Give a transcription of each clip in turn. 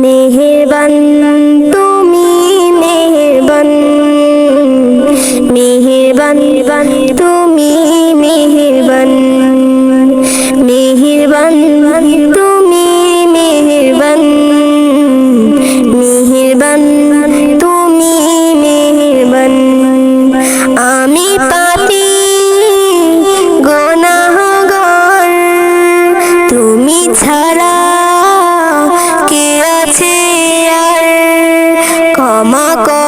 Mehirban ক্ষমা কর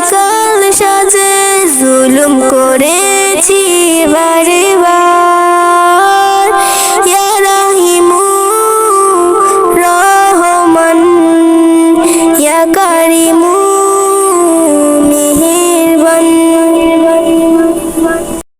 বিকাল সাজে জুলুম কর